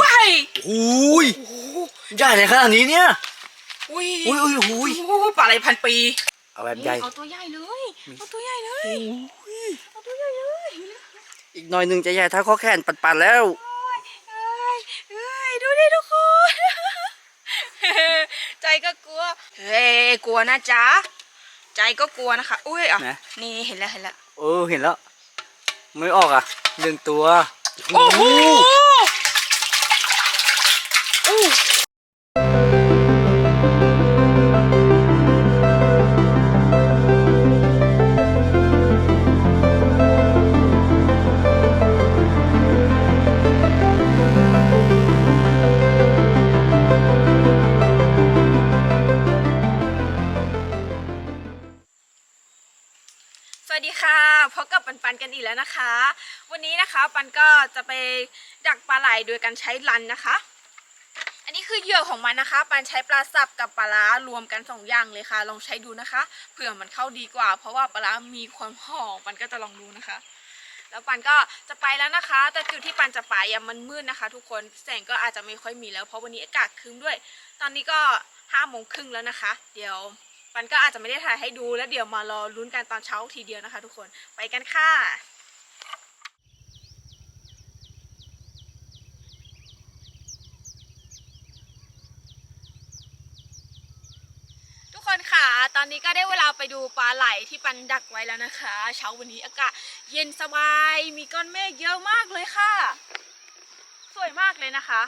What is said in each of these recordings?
ว้ายหูยใหญ่เลยขนาดนี้เนี่ยอุ้ยอุ้ยอุ้ยหูยโอ้โหปลาอะไรพันปี เอาแบบใหญ่เอาตัวใหญ่เลยเอาตัวใหญ่เลยเอาตัวใหญ่เลยอีกหน่อยหนึ่งจะใหญ่เท่าข้อแขนปัดๆแล้วเอ้ยเอ้ยเอ้ยดูดิทุกคนใจก็กลัวเฮ้ยกลัวนะจ๊ะใจก็กลัวนะคะอุ้ยอะไหนนี่เห็นแล้วเห็นแล้วเออเห็นแล้วไม่ออกอะหนึ่งตัวโอ้โห ปันก็จะไปดักปลาไหลโดยการใช้ลันนะคะ อันนี้คือเหยื่อของมันนะคะ ปันใช้ปลาสับกับปลาร้ารวมกันสองอย่างเลยค่ะ ลองใช้ดูนะคะ เผื่อมันเข้าดีกว่า เพราะว่าปลาร้ามีความหอม ปันก็จะลองดูนะคะ แล้วปันก็จะไปแล้วนะคะ แต่จุดที่ปันจะไปอะมันมืดนะคะ ทุกคน แสงก็อาจจะไม่ค่อยมีแล้ว เพราะวันนี้อากาศครึ้มด้วย ตอนนี้ก็ห้าโมงครึ่งแล้วนะคะ เดี๋ยวปันก็อาจจะไม่ได้ถ่ายให้ดูแล้วเดี๋ยวมารอลุ้นกันตอนเช้าทีเดียวนะคะ ทุกคนไปกันค่ะ อนนี้ก็ได้เวลาไปดูปลาไหลที่ปันดักไว้แล้วนะคะ เช้าวันนี้อากาศเย็นสบาย มีก้อนเมฆเยอะมากเลยค่ะ สวยมากเลยนะคะ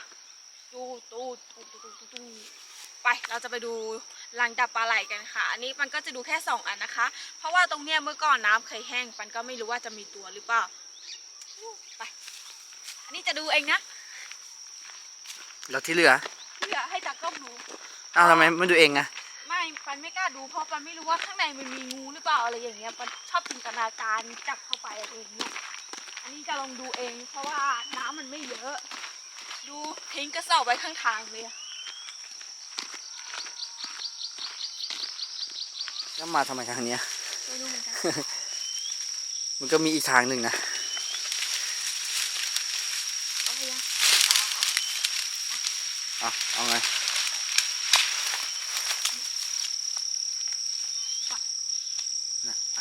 ดูตูดตูดตูดตูดตูดตูดไปเราจะไปดูรังดับปลาไหลกันค่ะ อันนี้ปันก็จะดูแค่สองอันนะคะ เพราะว่าตรงเนี้ยเมื่อก่อนน้ำเคยแห้งปันก็ไม่รู้ว่าจะมีตัวหรือเปล่าไป อันนี้จะดูเองนะแล้วที่เหลือเดี๋ยวให้ตากล้องดูอ้าวทำไมไม่ดูเองอะ ไม่ปันไม่กล้าดูเพราะปันไม่รู้ว่าข้างในมันมีงูหรือเปล่าอะไรอย่างเงี้ยปันชอบจินตนาการจับเข้าไปอะไรอย่างเงี้ยอันนี้จะลองดูเอง เพราะว่าน้ำมันไม่เยอะ ดูทิ้งกระสอบไว้ข้างทางเลยอะแล้วมาทำไมทางเนี้ยไม่รู้เหมือนกันมันก็มีอีกทางหนึ่งนะเอาไปยังอะเอาไง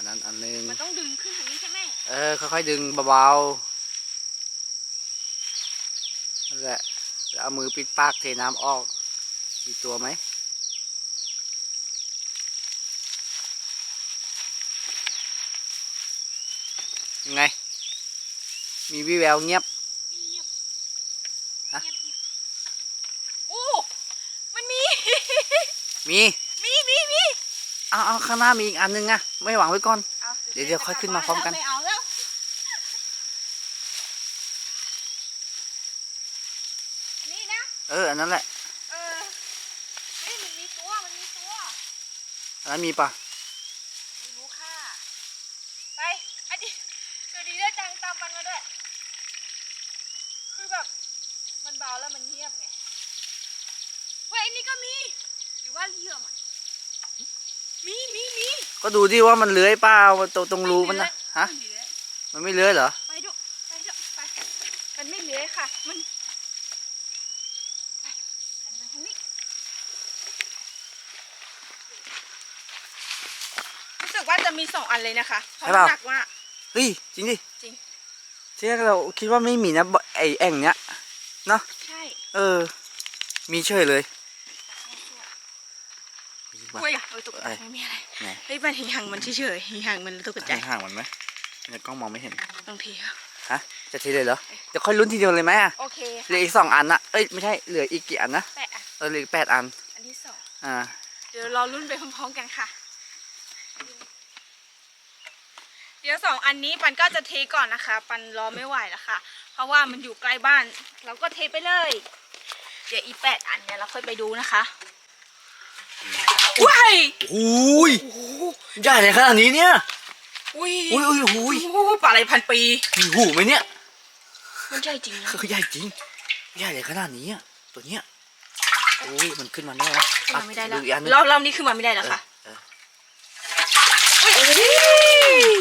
นะอันนั้นอันหนึงมันต้องดึงขึ้นทางนี้ใช่ไหมเออค่อยๆดึงเบาๆนั่นแหละแล้วเอามือปิดปากเทน้ำออก มีตัวไหมยังไง มีวิแววเงียบเงียบฮะเงียบเงียบโอ้ มันมี มีมีมีมี เอาเอาข้างหน้ามีอีกอันนึงอะไม่หวังไว้ก่อน อาเดี๋ยวเดี๋ยวค่อยขึ้นมาพร้อมกัน ไม่เอาแล้วนี่นะ เอออันนั้นแหละเออเฮ้ยมันมีตัว มันมีตัว อันนั้นมีปะไม่รู้ค่ะ ไปอันนี้เดี๋ยวดีได้จังตามมันมาด้วย คือแบบ มันเบาแล้วมันเงียบไง เฮ้ยอันนี้ก็มี หรือว่าเหยื่อมัน มีมีมีก็ดูดิว่ามันเลื้อยเปล่าตรงตรงรูมันนะฮะไม่เลื้อยมันไม่เลื้อยเหรอ ไปดูไปดูไปมันไม่เลื้อยค่ะ มันไปหันไปทางนี้รู้สึกว่าจะมีสองอันเลยนะคะเพราะใช่เปล่าน้ำหนักว่า เฮ้ยจริงดิจริง ที่แรกเราคิดว่าไม่มีนะบ่ไอแอ่งเนี้ยเนาะใช่ เออ มีเฉยเลย มีปะกล้วยอะเออตกใจเอ้ยไม่มีอะไรไหนเฮ้ยมันห่างๆมันเฉยๆห่างๆมันตกใจห่างๆมันไหมในกล้องมองไม่เห็นบางทีครับฮะจะทีเลยเหรอเดี๋ยวค่อยลุ้นทีเดียวเลยไหมอะโอเคเหลืออีกสองอันนะเอ้ยไม่ใช่เหลืออีกกี่อันนะแปะอะเออเหลืออกแปดอันอันที่สองอ่าเดี๋ยวรอรุ่นไปพร้อมๆกันค่ะ เดี๋ยวสองอันนี้ปันก็จะเทก่อนนะคะ ปันรอไม่ไหวแล้วค่ะ เพราะว่ามันอยู่ใกล้บ้าน เราก็เทไปเลย เดี๋ยวอีแปดอันเนี่ยเราค่อยไปดูนะคะ ว้ายหูยใหญ่เลยขนาดนี้เนี่ย อุ้ยอุ้ยอุ้ยหูยโอ้โหปลาอะไรพันปี มีหูไหมเนี่ย มันใหญ่จริงนะคือใหญ่จริง ใหญ่เลยขนาดนี้อะตัวเนี้ยโอ้ยมันขึ้นมาได้ไหมขึ้นมาไม่ได้แล้วอีกอันนึงรอบรอบนี้ขึ้นมาไม่ได้แล้วค่ะเอออุ๊ย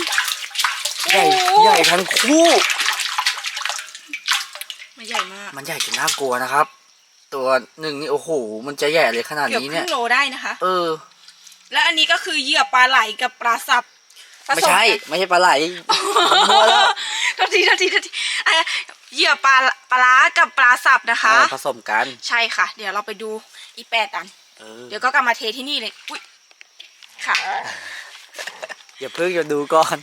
ใหญ่ใหญ่ทั้งคู่มันมันใหญ่มาก มันใหญ่จนน่ากลัวนะครับ ตัวหนึ่งนี่โอ้โหมันจะใหญ่เลยขนาดเกือบนี้คเนี่รึ่ยงโลได้นะคะ เออ และอันนี้ก็คือเหยื่อปลาไหลกับปลาสับผไม่สใช่ กัน ไม่ใช่ปลาไหล มัวแล้ว โทษทีโทษทีโทษทีอะเหยื่อปลาปลาร้ากับปลาสับนะคะ เออผสมกัน ใช่ค่ะ เดี๋ยวเราไปดูอีแปดอัน เออเดี๋ยวก็กลับมาเทที่นี่เลย อุ้ยค่ะ อย่าเพิ่งอย่าดูก่อน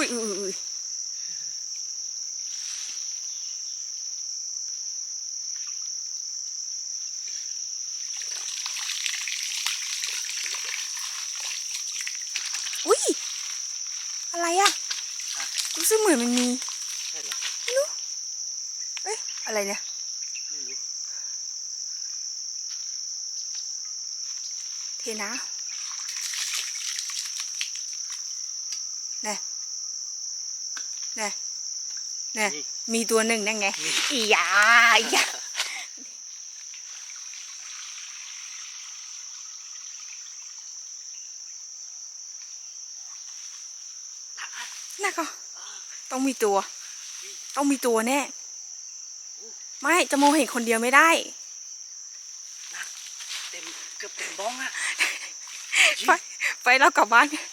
อุ้ยอุ้ยอุ้ยอุ้ยอุ้ยอะไรอะรู้สึกเหมือนมันมีใช่เหรอเอ้ยอะไรเนี่ยไม่รู้เทนะแน่แน่แน่มีตัวหนึ่งนั่นไงอียาอียาน่าก็ต้องมีตัว ต้องมีตัวแน่ ไม่จะมองเห็นคนเดียวไม่ได้เต็มเกือบเต็มบ้องอะไปไปเรากลับบ้านกัน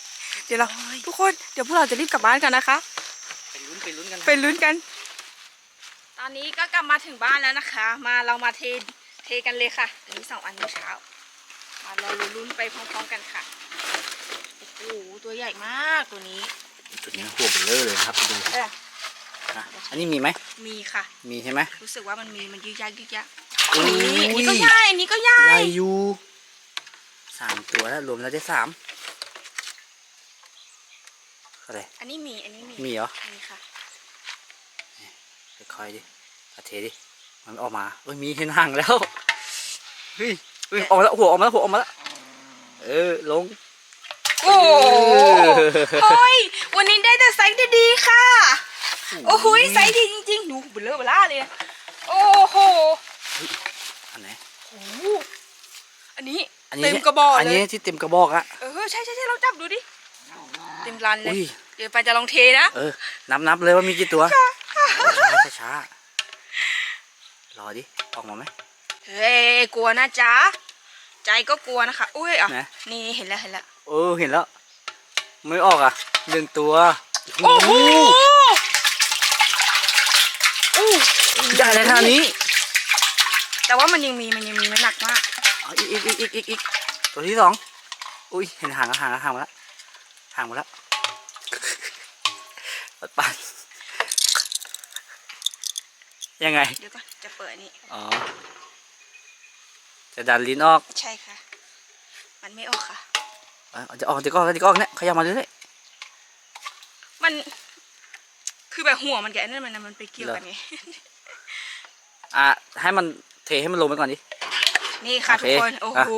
เดี๋ยวเราทุกคนเดี๋ยวพวกเราจะรีบกลับบ้านกันนะคะ ไปลุ้นไปลุ้นกันไปลุ้นกัน ตอนนี้ก็กลับมาถึงบ้านแล้วนะคะ มาเรามาเทเทกันเลยค่ะอันนี้สองอันเมื่อเช้า มาเราลุ้นไปพร้อมๆกันค่ะโอ้โหตัวใหญ่มากตัวนี้ตัวนี้หัวเบลเลอร์เลยครับดูเออนะอันนี้มีไหมมีค่ะ มีใช่ไหมรู้สึกว่ามันมีมันยึกยักยึกยักอุ้นี่อันนี้ก็ยใหญ่อันนี้ก็ใหญ่ใหญ่อยู่สามตัวแล้วรวมแล้วได้สาม อะไร อันนี้มี อันนี้มี มีเหรอ มีค่ะค่อยๆดิเอาเทดิ มันออกมาเอ้ยมีเห็นห่างแล้ว เฮ้ยเฮ้ยออกมาแล้วหัวออกมาแล้วหัวออกมาแล้ว เออลง โอ้โหเฮ้ยวันนี้ได้แต่ไซส์ดีๆค่ะ โอ้โหไซส์ดีจริงๆดูเบลเลอร์เบล่าเลย โอ้โห อันไหนโอ้โหอันนี้อันนี้เต็มกระบอกอันเลนี้ยที่เต็มกระบอกอะเออใช่ใช่ใช่เราจับดูดิ เต็มรันเลย อุ้ย เดี๋ยวไปจะลองเทนะ เออ นับนับเลยว่ามีกี่ตัว ช้าช้าช้ารอดิ ออกมาไหม เฮ้ยกลัวนะจ๊ะ ใจก็กลัวนะคะ อุ้ยอะ ไหน นี่เห็นแล้วเห็นแล้ว เออ เห็นแล้ว ไม่ออกอะหนึ่งตัวโอ้โหอู้ใหญ่เลยขนาดนี้แต่ว่ามันยังมีมันยังมีมันหนักมาก เอาอีกอีกอีกอีกอีกอีกตัวที่สองอุ้ย เห็นหางแล้วหางแล้วหางมาแล้ว หางมาแล้วปัดปันยังไง เดี๋ยวก่อนจะเปิดอันนี้อ๋อ จะดันลิ้นออก ใช่ค่ะ มันไม่ออกค่ะเอาจะออกจะก็ออกจะก็ออกเนี่ยขยับมาเรื่อยมัน คือแบบหัวมันกับไอ้นั่นมันมันไปเกี่ยวกันไงๆอะให้มันเทให้มันลงไปก่อนดิ นี่ค่ะโอทุเคกคน โอ้อะโห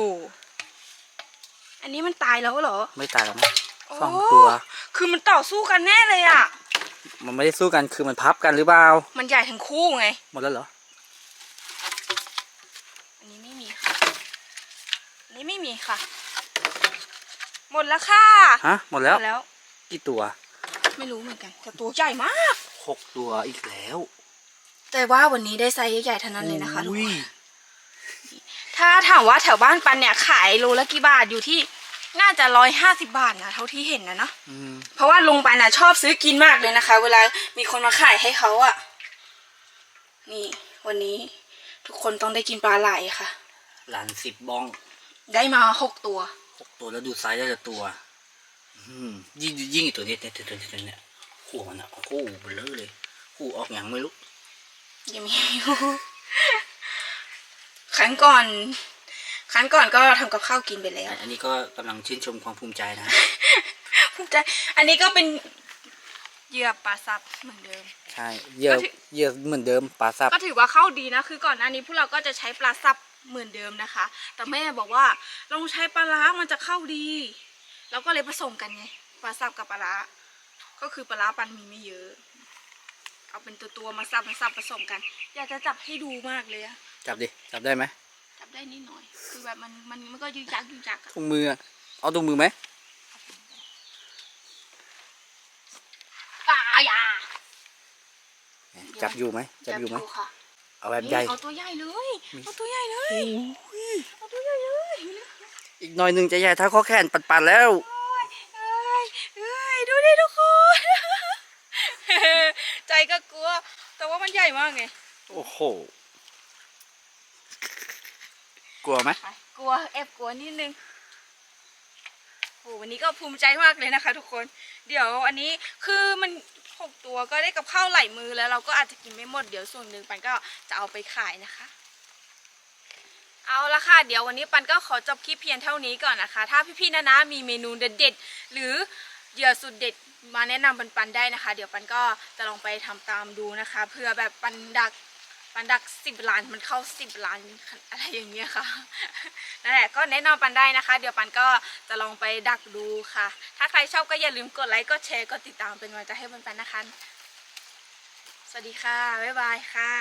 อันนี้มันตายแล้วเหรอ ไม่ตายหรอกนะโอ้ สองตัว คือมันต่อสู้กันแน่เลยอะ มันไม่ได้สู้กันคือมันพับกันหรือเปล่า มันใหญ่ทั้งคู่ไง หมดแล้วเหรอ อันนี้ไม่มีค่ะ อันนี้ไม่มีค่ะ หมดแล้วค่ะ ฮะ หมดหแล้วมดแล้ว กี่ตัว ไม่รู้เหมือนกันแต่ตัวใหญ่มาก หกตัวอีกแล้ว แต่ว่าวันนี้ได้ไซส์ใหญ่ๆเท่านั้นเลยนะคะทุกอุ้คยนถ้าถามว่าแถวบ้านปันเนี่ยขายโลละกี่บาทอยู่ที่ น่าจะร้อยห้าสิบาทนะเท่าที่เห็นนะเนาะอืมเพราะว่าลุงปันนะชอบซื้อกินมากเลยนะคะ เวลามีคนมาขายให้เขาอะนี่ วันนี้ทุกคนต้องได้กินปลาไหลค่ะ หลานสิบบ้อง ได้มาหกตัวหกตัวแล้วดูไซส์ได้แต่ตัวอืมยิ่งยิ่งอีกตัวนี้เนี่ยตัวนี้ตัวนี้เนี่ยหัวมันอะโอ้โหเบลอเลยหูออกอย่างไม่รู้ยังมีอยู่ครั้งก่อน ครั้งก่อนก็ทำกับข้าวกินไปแล้ว อันนี้ก็กำลังชื่นชมความภูมิใจนะ ภูมิใจ อันนี้ก็เป็นเหยื่อปลาซับเหมือนเดิม ใช่เหยื่อก็ถือเหยื่อเหมือนเดิมปลาซับ ก็ถือว่าเข้าดีนะ คือก่อนหน้านี้พวกเราก็จะใช้ปลาซับเหมือนเดิมนะคะ แต่แม่บอกว่าลองใช้ปลาร้ามันจะเข้าดีเราก็เลยผสมกันไงปลาซับกับปลาร้าก็คือปลาร้าปันมีไม่เยอะ เอาเป็นตัวตัวๆมาซับมาซับผสมกัน อยากจะจับให้ดูมากเลยอะจับดิ จับได้ไหม จับได้นิดหน่อย คือแบบมันมันมันก็ยึกยักยึกยักอะถุงมืออะเอาถุงมือไหมปลายาจับอยู่ไหมจับอยู่ไหมค่ะเอาแบบใหญ่เอาตัวใหญ่เลยเอาตัวใหญ่เลยเอาตัวใหญ่เลยอีกหน่อยหนึ่งจะใหญ่เท่าข้อแขนปัดๆแล้วเอ้ยเอ้ยเอ้ยดูดิทุกคนใจก็กลัว แต่ว่ามันใหญ่มากไง โอ้โห กลัวไหมกลัวแอบกลัวนิดนึงโหวันนี้ก็ภูมิใจมากเลยนะคะ ทุกคน เดี๋ยวอันนี้คือมันหกตัวก็ได้กับข้าวไหลมือแล้วเราก็อาจจะกินไม่หมดเดี๋ยวส่วนหนึ่งปันก็จะเอาไปขายนะคะ เอาละค่ะ เดี๋ยววันนี้ปันก็ขอจบคลิปเพียงเท่านี้ก่อนนะคะ ถ้าพี่ๆนะนะมีเมนูเด็ดๆหรือเหยื่อสุดเด็ดมาแนะนำปันปันๆได้นะคะ เดี๋ยวปันก็จะลองไปทำตามดูนะคะ เพื่อแบบปันดัก ปันดักสิบล้านมันเข้าสิบล้านอะไรอย่างเงี้ยค่ะนั่นแหละก็แนะนำปันได้นะคะ เดี๋ยวปันก็จะลองไปดักดูค่ะ ถ้าใครชอบก็อย่าลืมกดไลค์กดแชร์กดติดตามเป็นกำลังใจให้ปันปันนะคะ สวัสดีค่ะ บ๊ายบายค่ะ